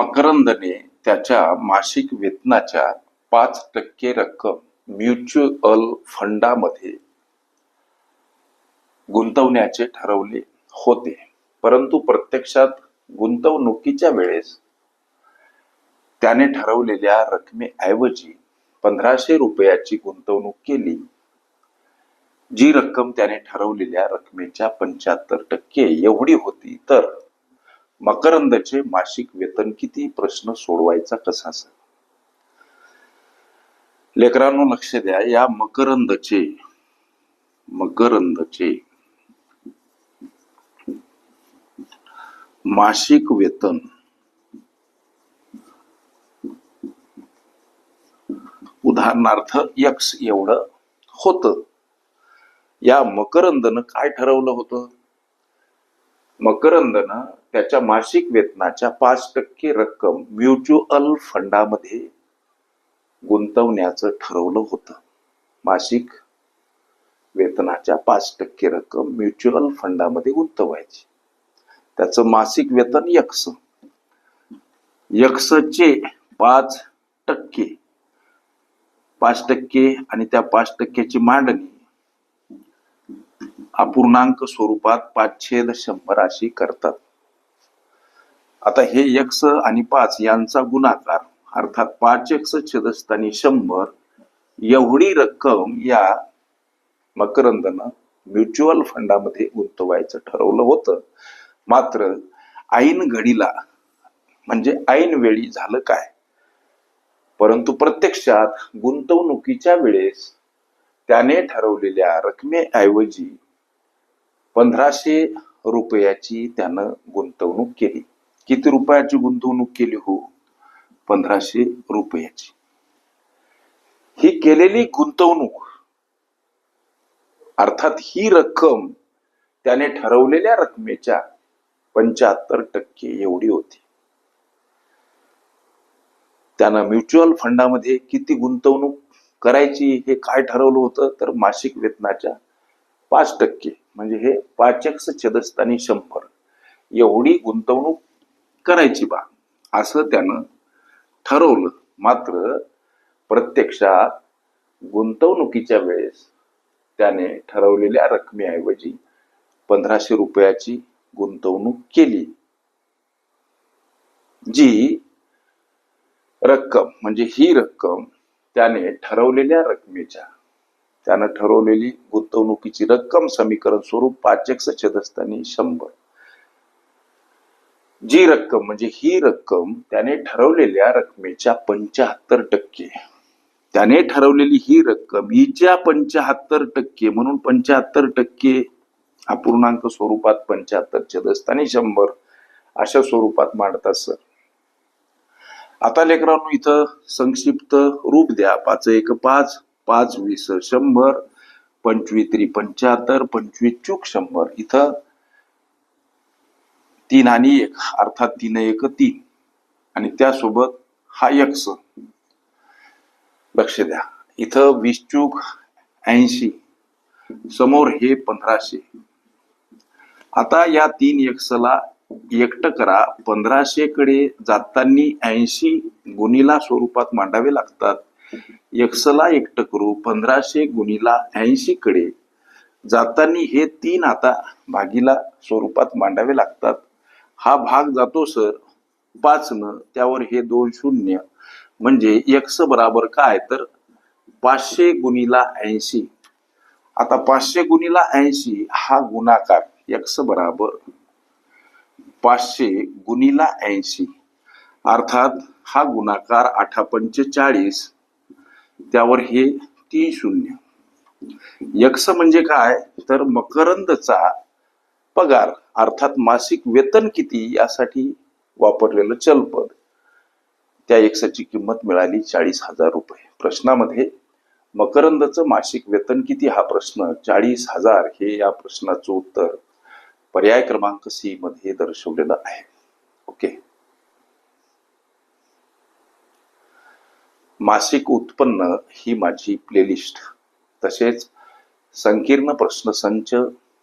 मकरंदने त्याच्या मासिक वेतनाच्या पाच टक्के रक्कम म्युच्युअल फंडामध्ये गुंतवण्याचे ठरवले होते. परंतु प्रत्यक्षात गुंतवणुकीच्या वेळेस त्याने ठरवलेल्या रकमेऐवजी पंधराशे रुपयाची गुंतवणूक केली जी रक्कम त्याने ठरवलेल्या रकमेच्या पंच्याहत्तर टक्के एवढी होती. तर मकरंदचे मासिक वेतन किती? प्रश्न सोडवायचा कसा सर? लेकरांनो लक्ष द्या. या मकरंदचे मकरंदचे मासिक वेतन उदाहरणार्थ यक्स एवढं होतं. या मकरंदनं काय ठरवलं होतं? मकरंदनं त्याच्या मासिक वेतनाच्या पाच टक्के रक्कम म्युच्युअल फंडामध्ये गुंतवण्याचं ठरवलं होतं. मासिक वेतनाच्या पाच टक्के रक्कम म्युच्युअल फंडामध्ये गुंतवायची. त्याचं मासिक वेतन यक्स. यक्सचे पाच टक्के पाच टक्के आणि त्या पाच टक्क्याची मांडणी अपूर्णांक स्वरूपात पाचशे शंभर अशी करतात. आता हे यक्ष आणि पाच यांचा गुणाकार अर्थात पाच यक्ष छेदस्थानी शंभर एवढी रक्कम या मकरंदनं म्युच्युअल फंडामध्ये गुंतवायचं ठरवलं होतं. मात्र ऐन घडीला म्हणजे ऐन वेळी झालं काय? परंतु प्रत्यक्षात गुंतवणुकीच्या वेळेस त्याने ठरवलेल्या रकमेऐवजी पंधराशे रुपयाची त्यानं गुंतवणूक केली. किती रुपयाची गुंतवणूक केली हो? पंधराशे रुपयाची. ही केलेली गुंतवणूक अर्थात ही रक्कम त्याने ठरवलेल्या रकमेच्या पंच्याहत्तर टक्के एवढी होती. त्यानं म्युच्युअल फंडामध्ये किती गुंतवणूक करायची हे काय ठरवलं होतं? तर मासिक वेतनाच्या पाच टक्के म्हणजे हे पाच एक्स छेदस्थानी शंभर. एवढी गुंतवणूक करायची बा. असं त्यानं ठरवलं. मात्र प्रत्यक्षात गुंतवणुकीच्या वेळेस त्याने ठरवलेल्या रकमेऐवजी पंधराशे रुपयाची गुंतवणूक केली. जी रक्कम म्हणजे ही रक्कम त्याने ठरवलेल्या रकमेच्या त्यानं ठरवलेली गुंतवणुकीची रक्कम समीकरण स्वरूप पाच एक्स असताना शंभर. जी रक्कम म्हणजे ही रक्कम त्याने ठरवलेल्या रकमेच्या पंच्याहत्तर टक्के. त्याने ठरवलेली ही रक्कम हिच्या पंच्याहत्तर टक्के म्हणून पंच्याहत्तर टक्के अपूर्णांक स्वरूपात पंच्याहत्तर दस्ताने शंभर अशा स्वरूपात मांडतात सर. आता लेकरांनो इथं संक्षिप्त रूप द्या. पाच एक पाच पाच वीस शंभर पंचवीस त्रि पंच्याहत्तर पंचवीस चूक शंभर. इथं तीन आणि एक अर्थात तीन एक तीन. आणि त्यासोबत हा यक्ष लक्ष द्या. इथं वीस चूक ऐंशी. समोर हे पंधराशे. आता या तीन एक्सला एकट करा. पंधराशे कडे जातानी ऐंशी गुणीला स्वरूपात मांडावे लागतात. एक्सला एकट करू. पंधराशे गुणीला ऐंशी कडे जातानी हे तीन आता भागीला स्वरूपात मांडावे लागतात. हा भाग जातो सर. पाचनं त्यावर हे दोन शून्य. म्हणजे एक्स बराबर काय? तर पाचशे गुणीला ऐंशी. आता पाचशे गुणीला ऐंशी हा गुणाकार एक्स बराबर पाचशे गुणीला ऐंशी. अर्थात हा गुणाकार आठा पंचेचाळीस त्यावर हे तीन शून्य. यक्ष म्हणजे काय? तर मकरंदचा पगार अर्थात मासिक वेतन किती यासाठी वापरलेलं चलपद. त्या एक्साची किंमत मिळाली चाळीस हजार रुपये. प्रश्नामध्ये मकरंदचं मासिक वेतन किती हा प्रश्न? चाळीस हजार हे या प्रश्नाचं उत्तर पर्याय क्रमांक सी मध्ये दर्शवलेलं आहे. ओके. मासिक उत्पन्न ही माझी प्लेलिस्ट तसेच संकीर्ण प्रश्नसंच